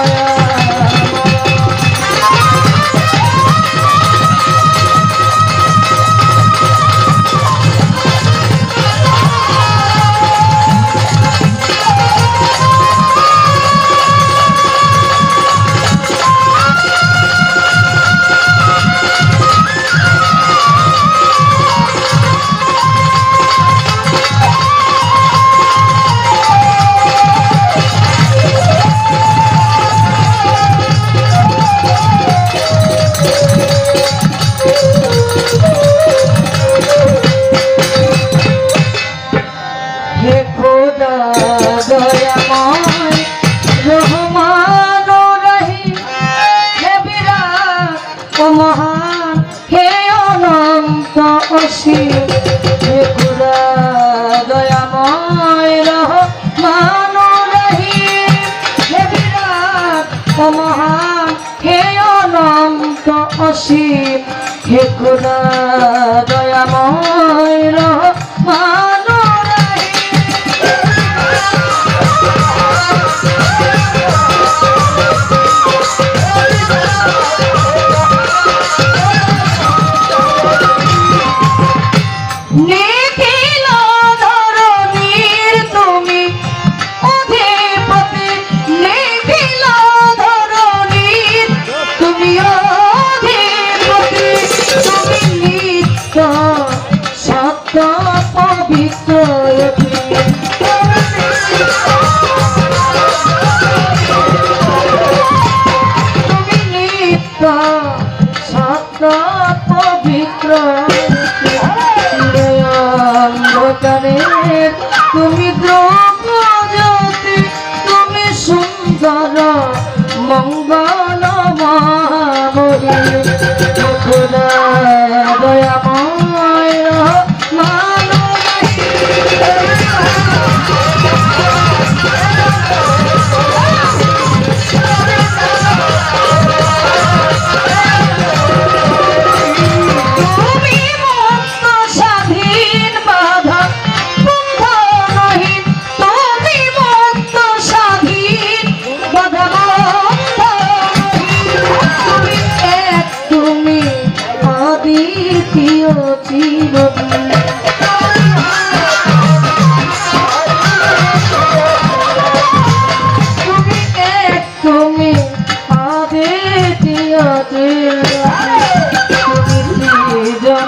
ಮಾಯಾ হে খোদা দয়াময় রহমান।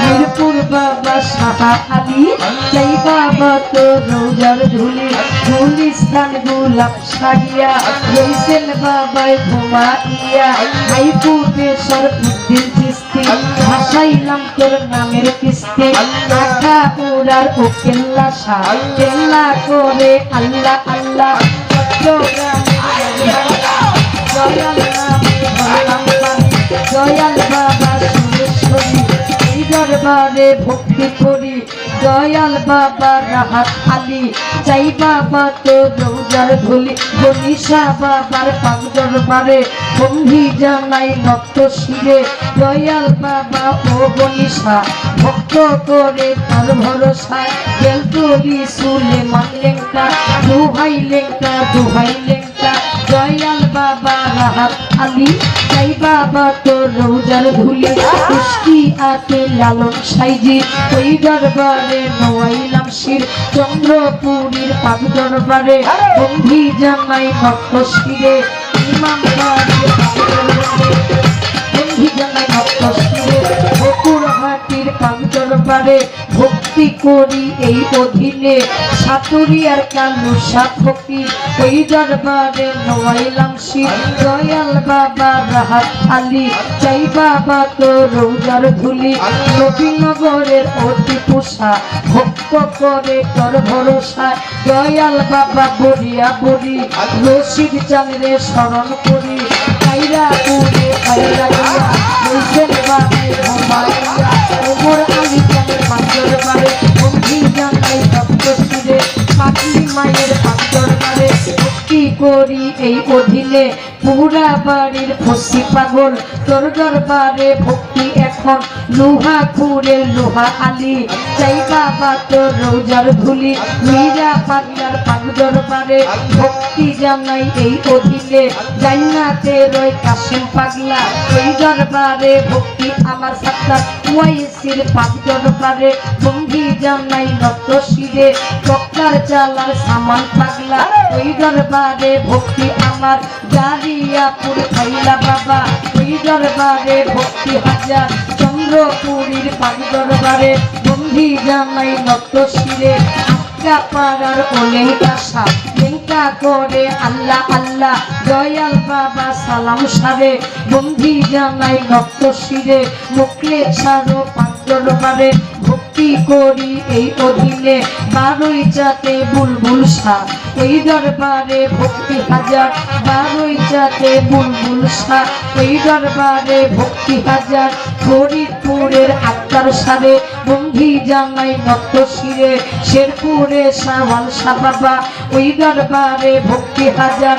মিরপুর বাবা শাহ আলী যাই বাবা তো রোজার ধুলি গুলিস্তান গোলাপ সারিয়া রইছেন বাবাই ঘুমাইয়া হাইপুরে সরপুদ্দিন কিস্তি ভাসাইলাম তোর নামের কিস্তি আখা উড়ার ও কেল্লা শাহ কেল্লা করে আল্লাহ আল্লাহ পানি, বাবা সুরেশ্বরী দরবারে ভক্তি করি। দয়াল বাবা রাহাত আলী, চাই বাবা তো রোজার ধুলি। গনিশা বাবার পাক দরবারে বন্ধি জানাই নত শিরে। দয়াল বাবা ও গনিশা ভক্ত করে তার ভরসায় গেল তুলি সুলে মানলেঙ্কা দুহাই লেঙ্কা দুহাই লেঙ্কা দয়াল বাবা রাহাত আলী চাই বাবা তো রোজার ধুলি পুষ্টি আতে লালন সাইজি, ওই দরবারে নোয়াইলাম শির, চন্দ্রপুরীর পাক দরবারে বন্ধি জামাই ভক্ত শিরে, ইমাম বন্ধি জামাই ভক্ত শিরে হাটির পাক দরবারে ভক্তি করি এই অধীনে। সাতুরিয়ার কালু সাথী ওই দরবারে নোয়াইলাম শির। দয়াল বাবা রাহাত আলী চাই বাবা তো রোজার ধুলি। নবীনগরের অতি পোষা, ভক্ত করে তোর ভরসা। দয়াল বাবা বলিয়া বলি রশিদ চাঁদরে স্মরণ করি। কাইরা পুরে করি এই অধীনে। পুরা বাড়ির ফসি পাগল, তোর দরবারে ভক্তি এখন। লোহা খুঁড়ে লোহা আলি চাই বাবা তোর রোজার ধুলি। মীরা পাগলার পাগ দরবারে ভক্তি জানাই এই অধীনে। জান্নাতে রয় কাশিম পাগলা, ওই দরবারে ভক্তি আমার সাত্তার ওয়াইসির পাগ দরবারে বন্ধি জানাই নত শিরে। টক্কার চালার সামান পাগলা, ওই দরবারে ভক্তি আমার। জারিয়াপুর খাইলা বাবা, ওই দরবারে ভক্তি হাজার। চন্দ্রপুরীর পাগ দরবারে বন্ধি জানাই নত আটকা পাড়ার আশা চিন্তা করে আল্লাহ আল্লাহ, দয়াল বাবা সালাম সারে। বন্ধি জানাই নত শিরে মুখলে ছাড়ো পাগ দরবারে। ভক্তি করি এই অধীনে? বারোই চাতে বুলবুল শাহ। ওই দরবারে ভক্তি হাজার। বারোই চাতে বুলবুল শাহ। ওই দরবারে ভক্তি হাজার। ফরিদপুরের আত্মার সারে বন্ধি জানাই নত শিরে, শেরপুরে সাওয়াল শাহ বাবা। ওই দরবারে ভক্তি হাজার।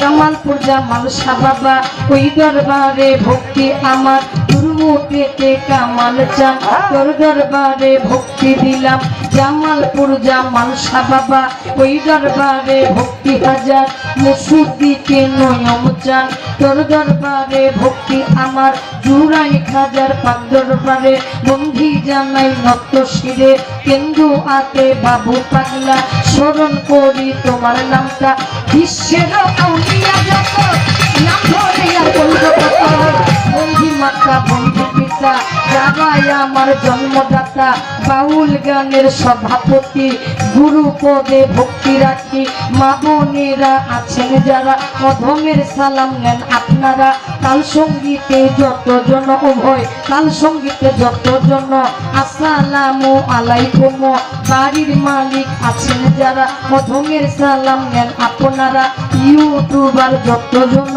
জামালপুর জামাল শাহ বাবা। ওই দরবারে ভক্তি আমার। দুর্মুখেতে কামাল চান তোর দরবারে ভক্তি দিলাম। জামালপুর জামাল শাহ বাবা ওই দরবারে ভক্তি হাজার। মুসুদ্দিকে নয়ম চান। তোর দরবারে ভক্তি আমার। জুরাই খাজার পাক দরবারে বন্ধি জানাই নত শিরে। কেন্দু আতে বাবু পাগলা স্মরণ করি তোমার নামটা। বিশ্বের আউলিয়া যত নাম ধরে আর বলব কত বন্ধি মাতা, বন্ধু পিতা, যারাই আমার জন্মদাতা, বাউল গানের সভাপতি গুরু পদে ভক্তি রাখি। মা বোনেরা আছেন যারা অধমের সালাম নেন আপনারা। তাল সঙ্গীতে যতজন উভয় তাল সঙ্গীতে যতজন। আসসালামু আলাইকুম। বাড়ির মালিক আছেন যারা অধমের সালাম নেন আপনারা। ইউটিউবার যতজন।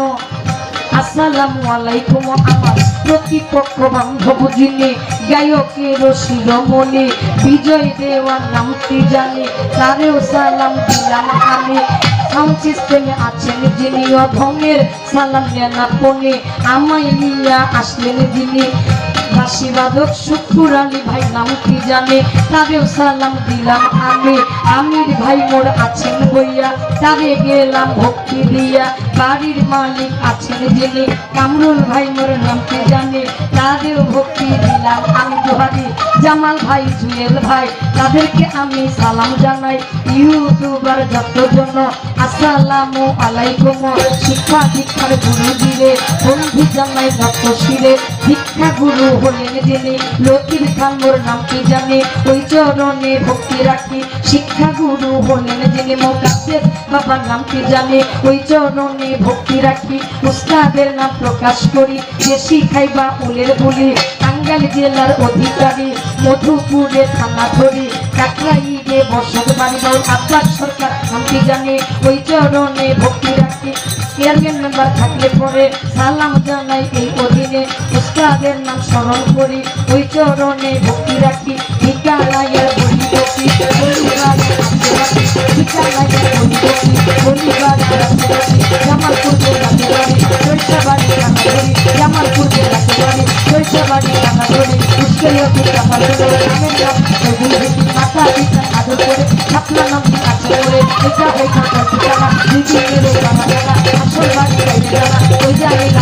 আসসালামু আলাইকুম, আমার প্রতিপক্ষ বান্ধব যিনি, গায়কের শিরোমণি, বিজয় দেওয়ার নামটি জানি, তারেও সালাম দিলাম আমি। সাউন্ড সিস্টেমে আছেন যিনি অধমের সালাম নেন আপনি। আমায় নিয়ে আসলেন যিনি, বাসিবাদক শুকুর আলী ভাই নাম কি জানে, তারেও সালাম দিলাম আমি। আমির ভাই মোর আছেন বইয়া তারে গেলাম ভক্তি দিয়া। বাড়ির মালিক আছেন যিনি কামরুল ভাই মোর নাম কি জানে তাদের ভক্তি দিলাম আমি জোহারি জামাল ভাই, জুয়েল ভাই, তাদেরকে আমি সালাম জানাই। ইউটিউবার যতজন আসসালামু আলাইকুম। শিক্ষা দীক্ষার গুরু দিলে, বন্ধু জানাই যত শিরে শিক্ষা গুরু হলেন যিনি লতির খাঙ্গর নাম কি জানে। ওই চরণে ভক্তি রাখি। শিক্ষা গুরু হলেন যিনি মোকাশের বাবার নাম কি জানে। ওই চরণে ভক্তি রাখি উস্তাদের নাম প্রকাশ করি যে শিখাইবা উলের বলি টাঙ্গাইল জেলার অধিকারী মধুপুরে থানা ধরি কাকরাইলে বসত বাড়ি আব্বাস সরকার নামটি জানে ওই চরণে ভক্তি রাখি চেয়ারম্যান মেম্বার থাকলে পরে সালাম জানাই এই অধীনে উস্তাদের নাম স্মরণ করি ওই চরণে ভক্তি রাখি বিদ্যালয়ের বলি আশীর্বাদে, বিদ্যালয়ের বলি ভক্তি জামালপুর জেলা জেলারি শৈশবাড়ি রাঙাধরি উস্কেলিয়তি ধরে নামের নাম সবুজ মাতা পিতা করে ছাপনা নাম বাড়ি জায়গায়